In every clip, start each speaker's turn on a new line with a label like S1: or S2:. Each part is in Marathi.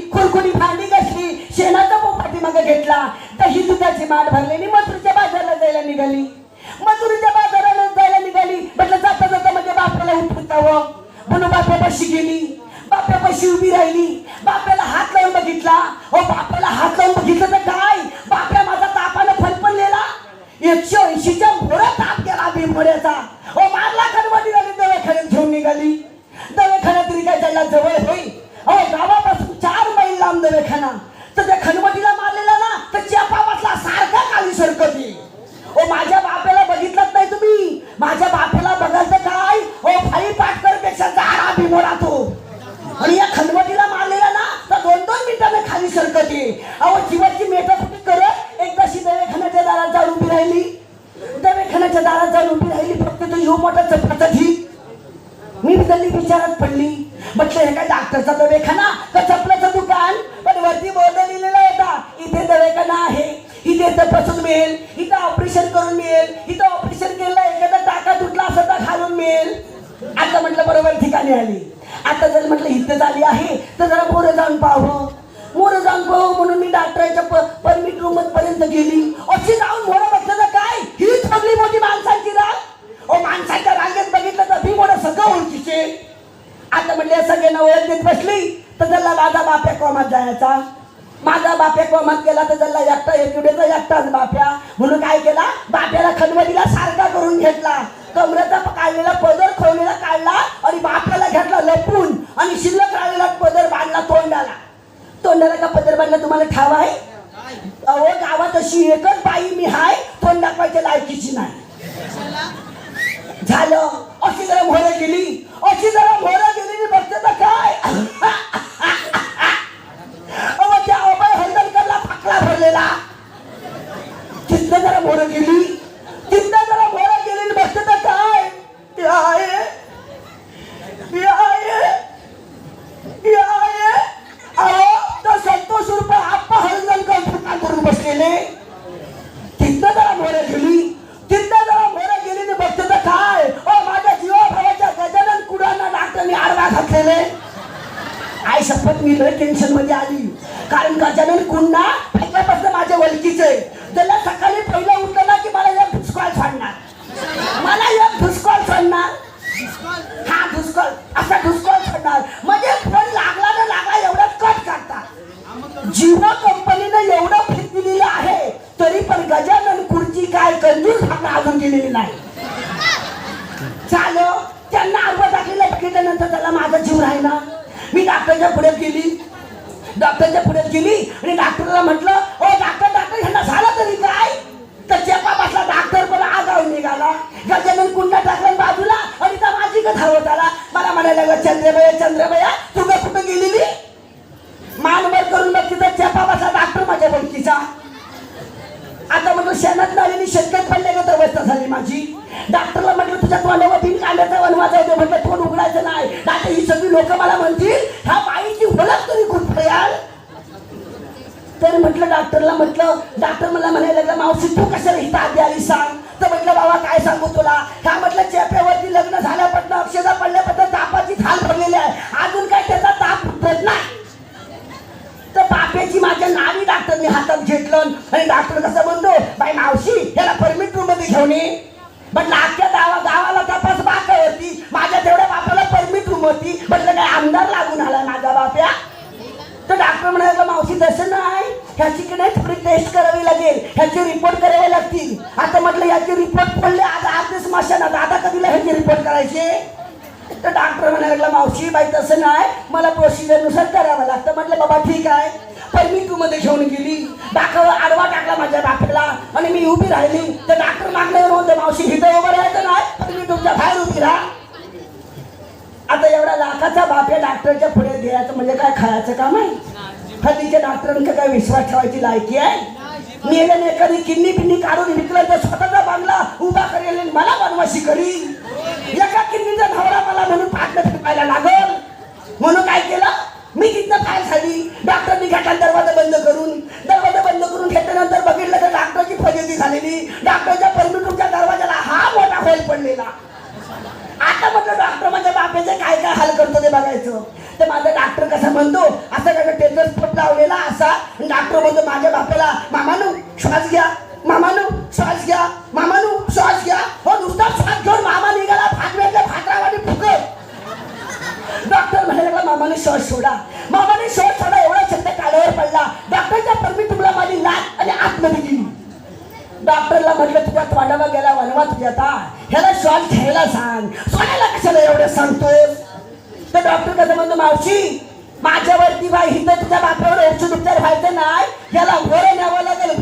S1: कुरकुरी भांडी घातली शेणाचा पोपाटी मागे घेतला. दही दुधाची माठ भरलेली मथुरीच्या बाजारला जायला निघाली. मथुरीच्या बाजाराला जायला निघाली. म्हटलं जाता जाता म्हणजे बापाला उठवतावं म्हणून बापापाशी गेली. बापापाशी उभी राहिली. बापाला हात लावून बघितला. हो बापाला हात लावून बघितलं खाली सरकते अहो जीवाची मेटाकुटी करत एकदाशी दवाखान्याच्या दारात जाऊन उभी राहिली. दवाखान्याच्या दारात जाऊन उभी राहिली फक्त तो यो मोठा चपराचा ढी मी त्यांनी विचारात पडली. म्हटलं हे काय डॉक्टरचा दवाखाना? का चपलाचं दुकान? पण वरती बोर्ड लिहिलेला होता इथे दवाखाना आहे. इथे तपासून मिळेल. इथं ऑपरेशन करून मिळेल. इथं ऑपरेशन केलं एखादा टाका तुटला असं तर घालून मिळेल. आता म्हटलं बरोबर ठिकाणी आली. आता जर म्हटलं इथं झाली आहे तर जरा मोरं जाऊन पाहावं अनुभव म्हणून मी डॉक्टरच्या परमिट रूम पर्यंत गेली. अशी जाऊन मोठं बघितलं तर काय? ही थोडली मोठी माणसांची राग? ओ माणसांच्या रांगेत बघितलं तर मी मोठं सगळं ओळखीचे. आता म्हणले सगळ्यांना ओळख देत बसली तर त्याला माझा बाप्या कोमात जायचा. माझा बाप्या कोमात गेला तर त्याला एकटा एवढेचा एकटाच बाप्या. म्हणून काय केला? बाप्याला खनवडीला सारखा करून घेतला. कमरेचा काढलेला पदर खवलेला काढला आणि बांधला तुम्हाला ठाव आहे? अहो गावात अशी एकच बाई मी हाय तोंड दाखवायच्या लायकीची नाही. झालं. अशी जरा केले आई शपथ मी लय टेन्शनमध्ये आली. कारण गजानन कुंडा पहिल्यापासून माझ्या वलकीचे त्याला सकाळी पहिलं उठलं ना की मला एक भुसकॉल सोडणार मला एक भुसकॉल सोडणार हा भुसकॉल असा भुसकॉल सोडणार म्हणजे फोन लागला ना लागला एवढं कट करतात. जिओ कंपनीनं एवढं फिट दिलेलं आहे तरी पण गजानन खुर्ची काय कंजूस भावना अजून दिलेली नाही. चालो त्यांना केल्यानंतर त्याला माझा जीव राहिला. मी डॉक्टरच्या पुढे गेली. डॉक्टरच्या पुढे गेली आणि डॉक्टरला म्हटलं ओ डॉक्टर डॉक्टर ह्यांना झालं तरी काय? तर चेपा बसला डॉक्टर पण आगावून निघाला. गजानन कुंडा टाकला बाजूला आणि त्या माझी का धावत आला. मला म्हणायला लागला चंद्रभया चंद्रभया तू का कुठं गेलेली? मानवर करून मग तिथं चेपा बसला डॉक्टर माझ्या बंकीचा आता म्हटलं शेणात नालेली शेतकत पडले अवस्था झाली माझी. डॉक्टरला म्हटलं तुझ्या तोंडावर बिन कांद्याचा वनवाचा होते म्हटलं तोंड उघडायचं नाही. डॉक्टर ही सगळी लोक मला म्हणतील ह्या बाईची ओळख तरी खूप यार. तर म्हटलं डॉक्टरला म्हटलं डॉक्टर मला म्हणायला लागला मावशी तू कशाला हिता आधी आली सांग. तर म्हटलं बाबा काय सांगू तुला? ह्या म्हटलं चेप्यावरती लग्न झाल्यापासून अक्षदा पडल्यापासून तापाची थाल पडलेली आहे. अजून काय त्याचा ताप उतरत नाही. नावी मी हातात घेतलं आणि डॉक्टर कसं म्हणतो बाई मावशी याला परमिट रूममध्ये घेऊन ये. म्हटलं अख्ख्या गावा गावाला तपास बाक होती माझ्या तेवढ्या बापाला परमिट रूम होती. म्हटलं काय आमदार लागून आला माझा बाप्या तर डॉक्टर म्हणाला मावशी तसं नाही. ह्याची की नाही थोडी टेस्ट करावी लागेल. ह्याचे रिपोर्ट करावे लागतील. आता म्हटलं ह्याचे रिपोर्ट पडले आज आठ स्मशानात आता कधीला ह्याचे रिपोर्ट करायचे? तर डॉक्टर म्हणायला मावशी बाई तसं नाही. मला प्रोसिजरनुसार करावं लागतं. म्हटलं बाबा ठीक आहे. पण मी तू मध्ये घेऊन गेली. दाखव आडवा टाकला माझ्या बापेला आणि मी उभी राहिली. तर डॉक्टर मागण्यावर होते मावशी. हिथं उभं राहायचं नाही? पण मी तुमच्या बाहेर उभी राहा. आता एवढा लाखाचा बाप या डॉक्टरच्या पुढे द्यायचं म्हणजे काय खायचं काम आहे हल्लीच्या डॉक्टरांना काय विश्वास ठेवायची लायकी आहे? मी एखादी किन्नी पिन्नी काढून विकलं तर स्वतःचा बांगला उभा करेल मला बनवाशी करी एका किन्नीचा नवरा मला म्हणून पाठलं फिरवायला लागल. म्हणून काय केलं? मी डॉक्टरनी घेतला दरवाजा बंद करून दरवाजा बंद करून घेतल्यानंतर बघितलं तर डॉक्टरची फजिती झालेली. डॉक्टरच्या परमिटूच्या दरवाजाला हा मोठा होल पडलेला. आता म्हटलं डॉक्टर माझ्या बापेचे काय काय हाल करतो ते बघायचं. तर माझा डॉक्टर कसा म्हणतो असा काय स्पोट लावलेला असा? डॉक्टर म्हणतो माझ्या बापेला मामानू श्वास घ्या. मामानू श्वास घ्या. मामानू श्वास घ्या. हो नुसता श्वास घेऊन मामा निघाला फाटव्यातल्या फाटरावाने फुकट. डॉक्टर म्हणाले मामाने श्वास सोडा. मामाने श्वास गेली? डॉक्टरला म्हटलं तुझ्या तोंडावा गेला वनवा तुझ्या ह्याला श्वास घ्यायला सांग. सोडायला कशाला एवढं सांगतोस? तर डॉक्टर कसं म्हणतो मावशी माझ्यावरती बाई हिथं तुझ्या बापावर औषध उपचार व्हायचं नाही. ह्याला भोरं न्यावं लागेल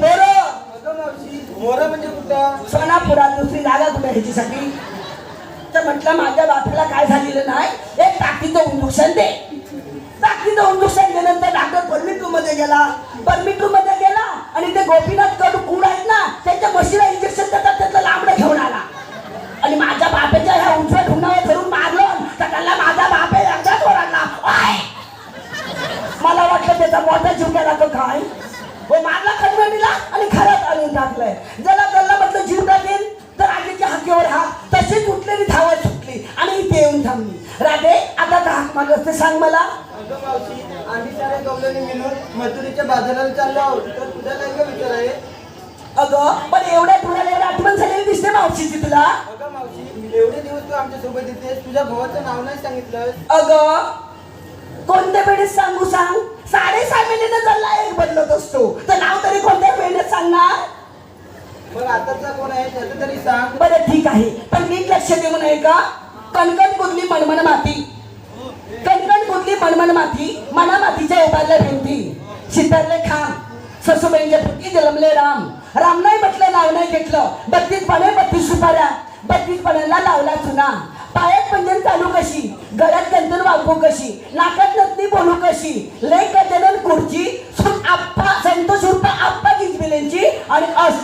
S2: मोरं म्हणजे कुठं?
S1: सोनापुरात दुसरी जागा कुठे ह्याच्यासाठी? तर म्हटलं माझ्या बापाला काय झालेलं नाही? एक टाकीचं इंजेक्शन दे. टाकीचं इंजेक्शन दिल्यानंतर डॉक्टर परमिटू मध्ये गेला. परमिटू मध्ये आणि ते गोपीनाथ कडू कुड आहेत ना त्यांच्या मशीला इंजेक्शन देतात त्यातलं लांबडं घेऊन आला. आणि माझ्या बापेच्या ह्या उंच ठुणावर धरून मारलं तर त्याला माझा बाप एकदाच ओरडला. मला वाटलं त्याचा मोठा जीव गेला तो काय? हो मारला खंडणीला आणि घरात आणून टाकलंय. ज्याला त्याला म्हटलं जीव टाकेल तर आगीच्या हाकेवर हा तशीच उठलेली धावत सुटली. आणि इथे येऊन थांबली. राधे आता का हाक मागत ते सांग मला.
S2: आम्ही साऱ्या गवल्याने मिळून मथुरीच्या बाजाराला चाललो आहोत. तर तुझा काय विचार आहे?
S1: अगं पण एवढ्या आठवण झालेली दिसते मावशीची तुला.
S2: अगं मावशी एवढे दिवस तू आमच्यासोबत येतेस तुझ्या भावाचं नाव नाही सांगितलं
S1: अगं कोणत्या वेळेस सांगू सांग? साडेसहा महिन्यानं जर एक बदलत असतो. तर नाव तरी कोणत्या वेळेस सांगणार?
S2: मग आताचा कोण आहे? त्याचं तरी सांग.
S1: बरं ठीक आहे. पण नीट लक्ष देऊ नये का कणकण कुदली मणमण माती. फुटली मनमन माती मना मातीच्या उभारल्या भिंती शितरले खान ससुबाईंच्या फुटली जलमले राम. राम नाही म्हटलं नाव नाही घेतलं. बत्तीस पणे बत्तीस सुपाऱ्या बत्तीस पाण्याला लावला चुना. पायात पंजन चालू कशी? गळ्यात कंदन वागू कशी? नाकात नतनी बोलू कशी? लय गजानन कुर्ची सुन आप्पा संतोष उर्फ आप्पा गिजबिलेंची आणि अस